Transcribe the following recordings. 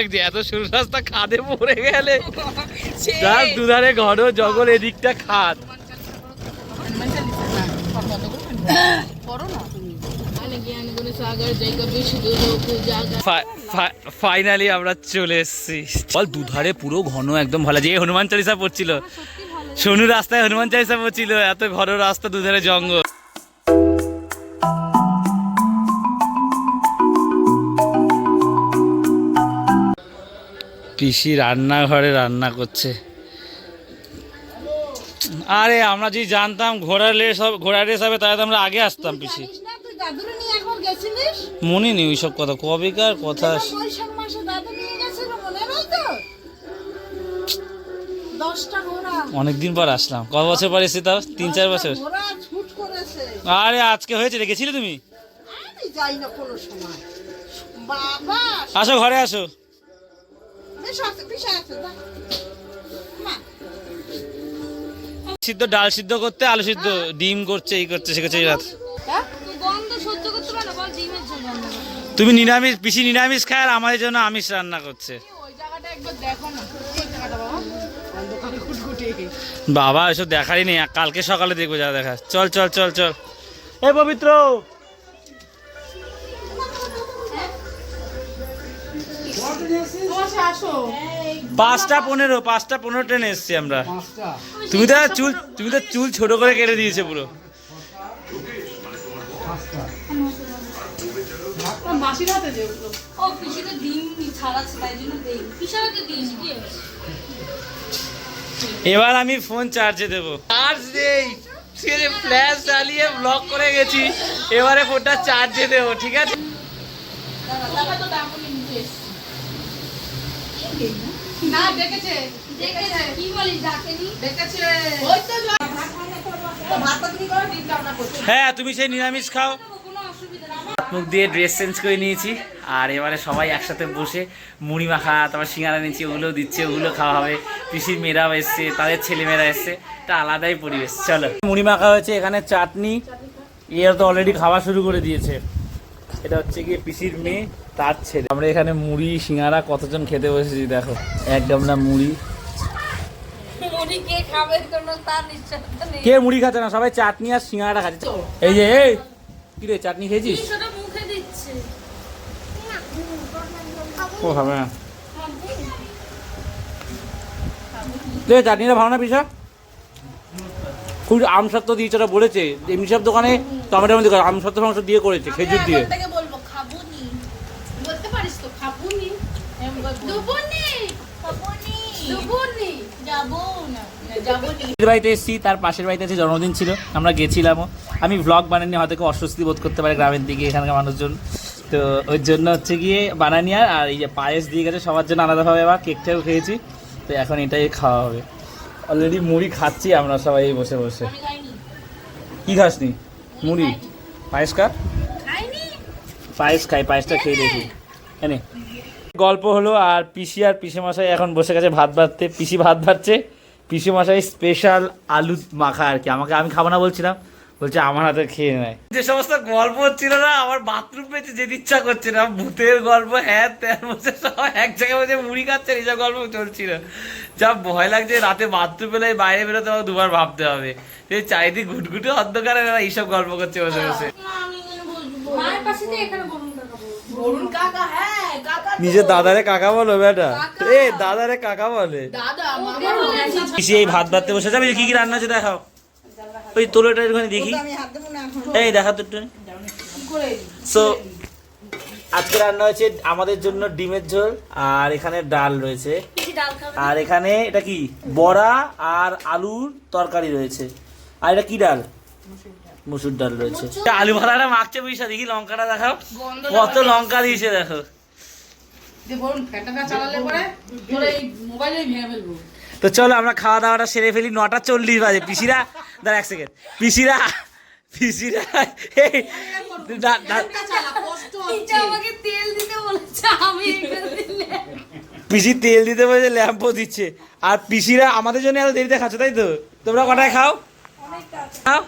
লাগছে এত সরু রাস্তা খাদে পড়ে গেলে। দুধারে ঘন জঙ্গল এদিকটা খাদ। ফাইনালি আমরা চলে এসেছি। বল দুধারে পুরো ঘন একদম ভালো। যে হনুমান চালিসা পড়ছিল। সোনু রাস্তায় হনুমান চালিসা পড়ছিল এত ঘন রাস্তা দুধারে জঙ্গল। পিসি রান্নাঘরে রান্না করছে। আরে আমরা যদি জানতাম ঘোড়ার রেস হবে ঘোড়ার রেস হবে তাহলে তো আমরা আগে আসতাম পিসি। মনে নেই ওইসব কথা কবেকার কথা অনেকদিন পর আসলাম। কত বছর পর এসে তাও? তিন চার বছর? আরে আজকে হয়েছে রে গেছিলে তুমি? আসো ঘরে আসো। সিদ্ধ ডাল সিদ্ধ করতে আলু সিদ্ধ ডিম করছে এই করছে সে করছে হ্যাঁ? তুমি নিরামিষ পিসি নিরামিষ খায় আর আমাদের জন্য আমিষ রান্না করছে। বাবা। এসব দেখারই নেই কালকে সকালে দেখব যা দেখা চল চল চল চল। এ পবিত্র! পাঁচটা পনেরো পাঁচটা পনেরো ট্রেনে এসছি আমরা তুমি তো চুল তুমি তো চুল ছোট করে কেটে দিয়েছে পুরো এবার আমি ফোন চার্জে দেব চার্জ দেই আছে ফ্ল্যাশ জ্বালিয়ে ব্লক করে গেছি এবারে ফোনটা চার্জে দেব ঠিক আছে না দেখেছে। দেখেছে। কি বলিস ডাকেনি? দেখেছে। ওই তো ভাত তুমি করো? ডিম রান্না করছ। হ্যাঁ তুমি সেই নিরামিষ খাও। মুখ দিয়ে ড্রেস চেঞ্জ করে নিয়েছি। আর এবারে সবাই একসাথে বসে মুড়ি মাখা তারপর সিঙ্গারা নিচ্ছি ওগুলো দিচ্ছে ওগুলো খাওয়া হবে। পিসির মেয়েরাও এসছে তাদের ছেলেমেয়েরা এসছে। এটা আলাদাই পরিবেশ। চলো। মুড়ি মাখা হয়েছে এখানে চাটনি। এরা তো অলরেডি খাওয়া শুরু করে দিয়েছে। এটা হচ্ছে গিয়ে পিসির মেয়ে তার ছেলে। আমরা এখানে মুড়ি সিঙ্গারা কতজন খেতে বসেছি দেখো। এক গামলা মুড়ি। কে মুড়ি খাচ্ছে না? সবাই চাটনি আর সিঙ্গারা খাচ্ছে। এই যে এই! কি রে চাটনি খেয়েছিস? ও হবে না। চাটনিটা ভালো না পিসা? খুব আম সত্ত্ব দিয়েছে ওরা বলেছে। এমনি সব দোকানে টমেটো মধ্যে আম সত্ত্ব ফাংস দিয়ে করেছে খেজুর দিয়ে। বলতে পারিস তো না বাড়িতে এসেছি তার পাশের বাড়িতে আছে জন্মদিন ছিল আমরা গেছিলামও। আমি ভ্লগ বানানি হয়তো কেউ অস্বস্তি বোধ করতে পারে গ্রামের দিকে এখানকার মানুষজন। তো ওই জন্য হচ্ছে গিয়ে বানানি আর আর এই যে পায়েস দিয়ে গেছে সবার জন্য আলাদাভাবে আবার কেকটাও খেয়েছি। তো এখন এটাই খাওয়া হবে। অলরেডি মুড়ি খাচ্ছি আমরা সবাই বসে বসে। আমি খাইনি। কি খাসনি? মুড়ি। পায়েস খা খাইনি। পায়েস খাই পায়েসটা খেয়ে দেখি। এনে। গল্প হলো আর পিসি আর পিসি মশাই এখন বসে গেছে ভাত ভাততে পিসি ভাত ভাতছে পিসি মশাই স্পেশাল আলু মাখা আর কি। আমাকে আমি খাব না বলছিলাম বলছে আমার হাতে খেয়ে নেয়। যে সমস্ত গল্প হচ্ছিল না আমার বাথরুম পেয়েছে যেতে ইচ্ছা করছে না ভূতের গল্প হ্যাঁ ত্যান বসে সবাই এক জায়গায় বসে মুড়ি খাচ্ছে এইসব গল্প চলছিল। যা ভয় লাগছে রাতে বাথরুম বাইরে বেরোতে আমাকে দুবার ভাবতে হবে। এই চারিদিক ঘুটঘুটে অন্ধকারে এরা এইসব গল্প করছে বসে বসে। হ্যাঁ। নিজের দাদারে কাকা বলো বেটা। এ দাদারে কাকা বলে। এই ভাত ভাততে বসে যাবে? কি কি রান্না আছে দেখাও। ওই তোলোটা ওখানে দেখি। এই দেখা তো সো আজকে রান্না হয়েছে আমাদের জন্য ডিমের ঝোল আর এখানে ডাল রয়েছে। কিছু ডাল খাবে? আর এখানে এটা কি? বড়া আর আলুর তরকারি রয়েছে। আর এটা কি ডাল? মুসুর ডাল। রয়েছে। আলু ভাড়াটা মাখছে বুঝছা? দেখি লঙ্কাটা দেখাও। কত লঙ্কা দিয়েছে দেখো। তো চলো আমরা খাওয়া দাওয়াটা সেরে ফেলি। নটা চল্লিশ বাজে। পিসিরা দাঁড়া এক সেকেন্ড পিসিরা পিসিরা পিসি তেল দিতে বলে ল্যাম্পও দিচ্ছে। আর পিসিরা আমাদের জন্য এত দেরিতে খাচ্ছ তাই তো? তোমরা কটায় খাও? খাও?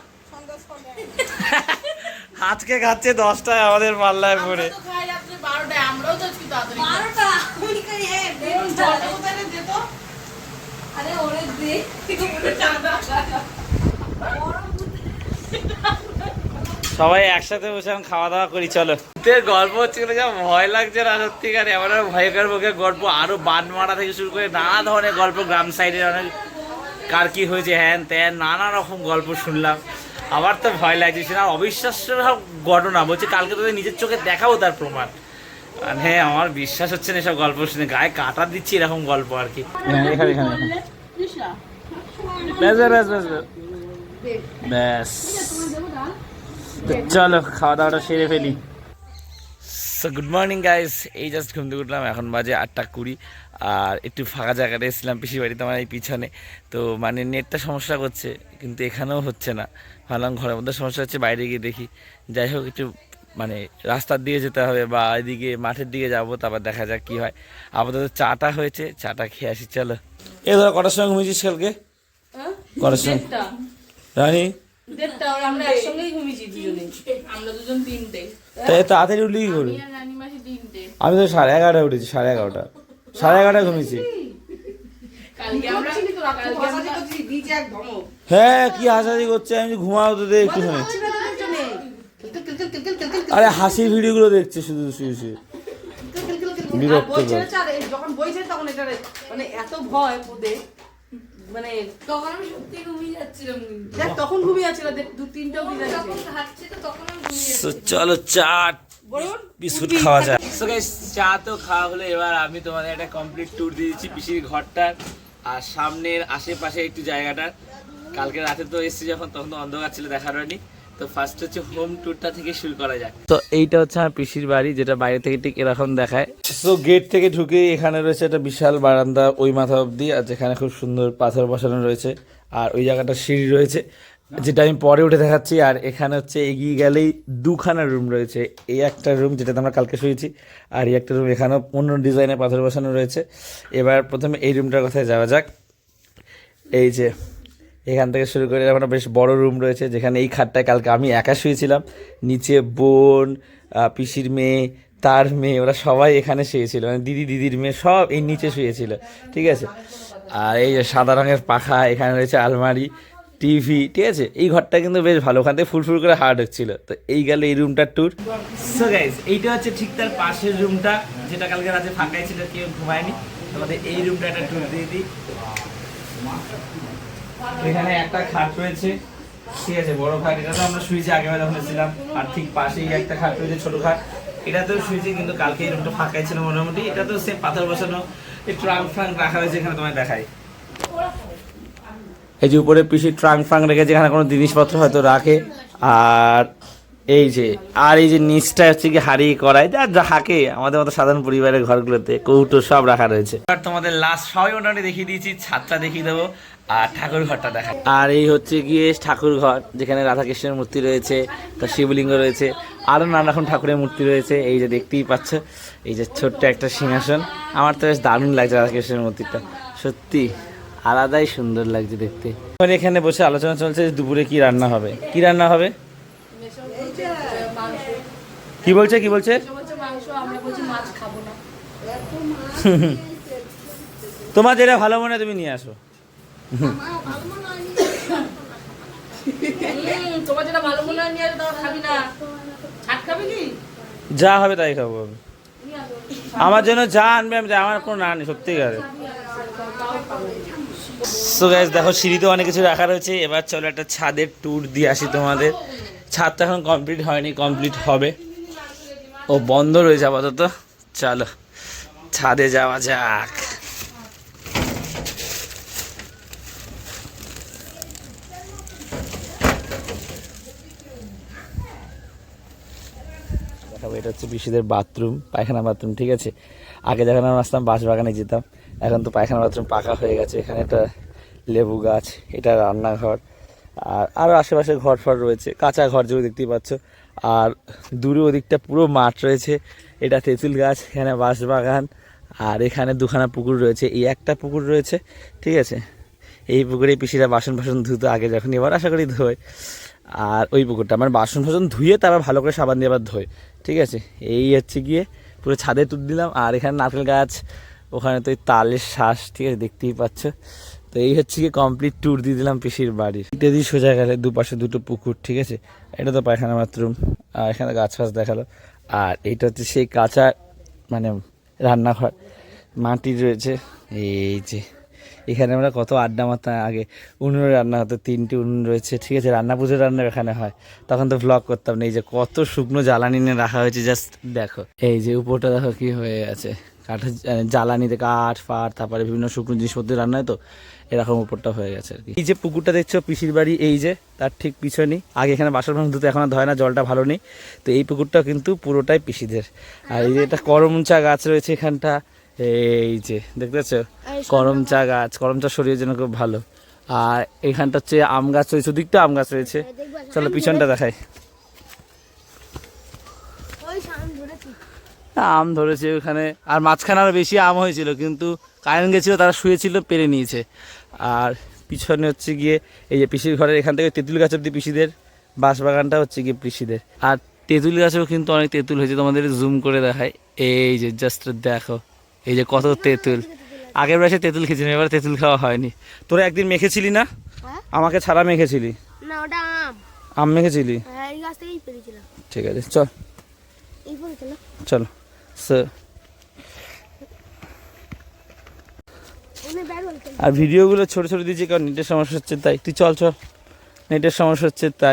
আজকে খাচ্ছে দশটায় আমাদের পাল্লায় পড়ে। হ্যাঁ, আরে ওরে দে। সবাই একসাথে বসে এখন খাওয়া দাওয়া করি চলো। গল্প হচ্ছে যা ভয় লাগছে না সত্যিকার এমন একটা ভয়ঙ্কর মুখের গল্প আরও বান মারা থেকে শুরু করে নানা ধরনের গল্প গ্রাম সাইডের অনেক কার কি হয়েছে হ্যান ত্যান নানা রকম গল্প শুনলাম। আবার তো ভয় লাগছে না অবিশ্বাস্য সব ঘটনা। বলছে কালকে তোদের নিজের চোখে দেখাবো তার প্রমাণ। হ্যাঁ আমার বিশ্বাস হচ্ছে না এসব গল্প শুনে গায়ে কাটা দিচ্ছি এরকম গল্প আর কি। এখানে এখানে ব্যাস ব্যাস ব্যাস। ব্যাস। চলো খাওয়া দাওয়াটা সেরে ফেলি। সো গুড মর্নিং গাইস এই জাস্ট ঘুম থেকে উঠলাম এখন বাজে আটটা কুড়ি। আর একটু ফাঁকা জায়গাটা এসেছিলাম পিসির বাড়িতে আমার এই পিছনে। তো মানে নেটটা সমস্যা করছে কিন্তু এখানেও হচ্ছে না। ভাবলাম ঘরের মধ্যে সমস্যা হচ্ছে বাইরে গিয়ে দেখি। যাই হোক একটু মানে রাস্তার দিকে যেতে হবে বা এদিকে মাঠের দিকে যাব তারপর দেখা যাক কি হয়। আপাতত চাটা হয়েছে চাটা খেয়ে আসি চলো। এ ধরো কটার সময় ঘুমিয়েছিস কালকে? হ্যাঁ? কটার সময়? রানি? দেড়টা ওরা আমরা একসঙ্গেই ঘুমিয়েছি দুজনে। আমরা দুজন তিনটে। তাই তাড়াতাড়ি উঠলি কি আমি তো সাড়ে এগারোটায় উঠেছি সাড়ে এগারোটা। সাড়ে এগারোটায় ঘুমিয়েছি। হ্যাঁ কি হাসাহাসি করছে আমি ঘুমাও তো দে একটুখানি পাচ্ছি না তোদের জন্যে। কিলকিল, কিলকিল, কিলকিল, কিলকিল, আরে হাসির ভিডিওগুলো দেখছে শুধু শুয়ে শুয়ে। বিরক্ত যখন বই ছেড়ে তখন এটা মানে এত ভয় ওদের। মানে তখন আমি সত্যি ঘুমিয়ে যাচ্ছিলাম দেখ তখন ঘুমিয়ে আছিল দু তিনটা অব্দি যখন খাচ্ছি তো তখন আমি ঘুমিয়ে চলো চা বলুন বিস্কুট খাওয়া যায়। সো গাইস চা তো খাওয়া হলো এবার আমি তোমাদের একটা কমপ্লিট ট্যুর দিয়ে দিচ্ছি পিসির ঘরটার আর সামনের আশেপাশে একটু জায়গাটা। কালকে রাতে তো এসেছি যখন তখন তো অন্ধকার ছিল দেখার হয়নি। তো ফার্স্ট হচ্ছে হোম ট্যুরটা থেকে শুরু করা যাক। তো এইটা হচ্ছে আমার পিসির বাড়ি যেটা বাইরে থেকে ঠিক এরকম দেখায়। সো গেট থেকে ঢুকে এখানে রয়েছে একটা বিশাল বারান্দা ওই মাথা অবধি আর যেখানে খুব সুন্দর পাথর বসানো রয়েছে আর ওই জায়গাটা সিঁড়ি রয়েছে যেটা আমি পরে উঠে দেখাচ্ছি আর এখানে হচ্ছে এগিয়ে গেলেই দুখানা রুম রয়েছে। এই একটা রুম যেটাতে আমরা কালকে শুয়েছি আর এই একটা রুম এখানেও অন্য ডিজাইনের পাথর বসানো রয়েছে। এবার প্রথমে এই রুমটার কথায় যাওয়া যাক। এই যে এখান থেকে শুরু করে একটা বেশ বড় রুম রয়েছে, যেখানে এই খাটটায় কালকে আমি একা শুয়েছিলাম। নিচে বোন পিসির মেয়ে, তার মেয়ে, ওরা সবাই এখানে শুয়েছিল। মানে দিদি, দিদির মেয়ে সব এই নিচে শুয়েছিল, ঠিক আছে? আর এই যে সাদা রঙের পাখা, এখানে রয়েছে আলমারি, টিভি, ঠিক আছে? এই ঘরটা কিন্তু বেশ ভালো, ওখান থেকে ফুল ফুল করে হার্ড হচ্ছিল তো এই গেল এই রুমটার ট্যুর সো গাইজ এইটা হচ্ছে ঠিক তার পাশের রুমটা যেটা কালকে রাতে ফাঁকাই ছিল, কেউ ঘুমায়নি। তোমাদের এই রুমটা একটা ট্যুর দিয়ে দিই। এখানে একটা খাট রয়েছে। ঠিক আছে বড় খাট। এটা তো আমরা শুয়েছি আগে যখন ছিলাম আর ঠিক পাশেই একটা খাট রয়েছে ছোট খাট। এটাতেও শুয়েছি কিন্তু কালকে এই রুমটা ফাঁকাই ছিল মোটামুটি। এটা তো সেম পাথর বসানো এই ট্রাঙ্ক ফ্রাঙ্ক রাখা হয়েছে এখানে তোমায় দেখাই। এই যে উপরে পিসি ট্রাঙ্ক ফ্রাঙ্ক রেখে যেখানে কোনো জিনিসপত্র হয়তো রাখে। আর এই যে আর এই যে নিচটা হচ্ছে কি হারিয়ে করায়। যা যা হাকে আমাদের মতো সাধারণ পরিবারের ঘরগুলোতে কৌটো সব রাখা রয়েছে। আর তোমাদের লাস্ট সবাই মোটামুটি দেখিয়ে দিয়েছি ছাদটা দেখিয়ে দেবো। আর ঠাকুর ঘরটা দেখা আর এই হচ্ছে গিয়ে ঠাকুর ঘর যেখানে রাধাকৃষ্ণের মূর্তি রয়েছে তার শিবলিঙ্গ রয়েছে আরও নানা রকম ঠাকুরের মূর্তি রয়েছে। এই যে দেখতেই পাচ্ছ এই যে ছোট্ট একটা সিংহাসন। আমার তো বেশ দারুণ লাগছে রাধাকৃষ্ণের মূর্তিটা। সত্যি আলাদাই সুন্দর লাগছে দেখতে। এখানে বসে আলোচনা চলছে দুপুরে কি রান্না হবে। কি রান্না হবে? মাংস কি বলছে কি বলছে? তো বলছে মাংস আমরা বলছি মাছ খাব না। তোমার যেটা ভালো মনে হয় তুমি নিয়ে আসো। যা হবে তাই খাব আমি। আমার জন্য যা আনবে আমি আমার কোনো না নেই সত্যিকারে সো গ্যাস দেখো, সিঁড়িতে অনেক কিছু রাখা রয়েছে। এবার চলো একটা ছাদের ট্যুর দিয়ে আসি তোমাদের। ছাদটা এখন কমপ্লিট হয়নি কমপ্লিট হবে। ও বন্ধ রয়েছে আপাতত। চলো, ছাদে যাওয়া যাক দেখাবো এটা হচ্ছে পিসিদের বাথরুম, পায়খানা বাথরুম, ঠিক আছে? আগে যখন আমরা আসতাম বাঁশ বাগানে যেতাম, এখন তো পায়খানা বাথরুম পাকা হয়ে গেছে, এখানে একটা লেবু গাছ, এটা রান্নাঘর, আর আরও আশেপাশে ঘর ফর রয়েছে, কাঁচা ঘর যেগুলো দেখতেই পাচ্ছ, আর দূরে ওদিকটা পুরো মাঠ রয়েছে, এটা তেঁতুল গাছ, এখানে বাঁশবাগান, আর এখানে দুখানা পুকুর রয়েছে, এই একটা পুকুর রয়েছে, ঠিক আছে? এই পুকুরে পিসিরা বাসন ফাসন ধুতো আগে যখন এবার আশা করি ধোয়। আর ওই পুকুরটা। মানে বাসন ফাসন ধুয়ে তারপর ভালো করে সাবান দিয়ে আবার ধোয়। ঠিক আছে? এই হচ্ছে গিয়ে পুরো ছাদে তুল দিলাম। আর এখানে নারকেল গাছ, ওখানে তো তালের শ্বাস, ঠিক আছে? দেখতেই পাচ্ছ। তো এই হচ্ছে কি কমপ্লিট ট্যুর দিয়ে দিলাম পিসির বাড়ির। এটা দিয়ে সোজা গেলে দুপাশে দুটো পুকুর, ঠিক আছে? এটা তো পায়খানা বাথরুম। আর এখানে গাছ ফাছ দেখাল। আর এইটা হচ্ছে সেই কাঁচা মানে রান্নাঘর। মাটি রয়েছে। এই যে এখানে আমরা কত আড্ডা মারতাম, আগে উনুনে রান্না হতো, তিনটি উনুন রয়েছে, ঠিক আছে, রান্না পুজোর রান্না এখানে হয়। তখন তো ভ্লগ করতাম না, এই যে কত শুকনো জ্বালানি নিয়ে রাখা হয়েছে জাস্ট দেখো। এই যে উপরটা দেখো কি হয়ে আছে কাঠের জ্বালানিতে কাঠ, ফাট, তারপরে বিভিন্ন শুকনো জিনিসপত্র রান্না হয় তো, এরকম উপরটা হয়ে গেছে আর কি। এই যে পুকুরটা দেখছ, পিসির বাড়ি, এই যে, তার ঠিক পিছনেই। আগে এখানে বাসন ভাঙ ধুতে এখন ধয় না, জলটা ভালো নেই। তো এই পুকুরটা কিন্তু পুরোটাই পিসিদের। আর এই যে এটা করম চা গাছ রয়েছে এখানটা এই যে দেখতে পাচ্ছ করম চা গাছ করম চা শরীরের জন্য খুব ভালো। আর এখানটা হচ্ছে আম গাছ রয়েছে ওদিকটা আম গাছ রয়েছে। চলো পিছনটা দেখাই। আম ধরেছে। ওখানে। আর মাঝখানে আরও বেশি আম হয়েছিল কিন্তু কারেন্ট গেছিল তারা শুয়েছিল পেরে নিয়েছে। আর পিছনে হচ্ছে গিয়ে এই যে পিসির ঘরের এখান থেকে তেঁতুল গাছ অব্দি পিসিদের বাঁশবাগানটা হচ্ছে গিয়ে পিসিদের। আর তেঁতুল গাছেও কিন্তু অনেক তেঁতুল হয়েছে তোমাদের জুম করে দেখায় এই যে জাস্ট দেখো। এই যে কত তেঁতুল। আগের বয়সে তেঁতুল খেয়েছিলাম এবার তেঁতুল খাওয়া হয়নি। তোরা একদিন মেখেছিলি না? হ্যাঁ? আমাকে ছাড়া মেখেছিলি? না ওটা আম। আম মেখেছিলি? হ্যাঁ ঠিক আছে চল। চলো। আর ভিডিওগুলো ছোট ছোট দিয়েছি কারণ নেটের সমস্যা হচ্ছে তাই। তুই চল চল। নেটের সমস্যা হচ্ছে তাই।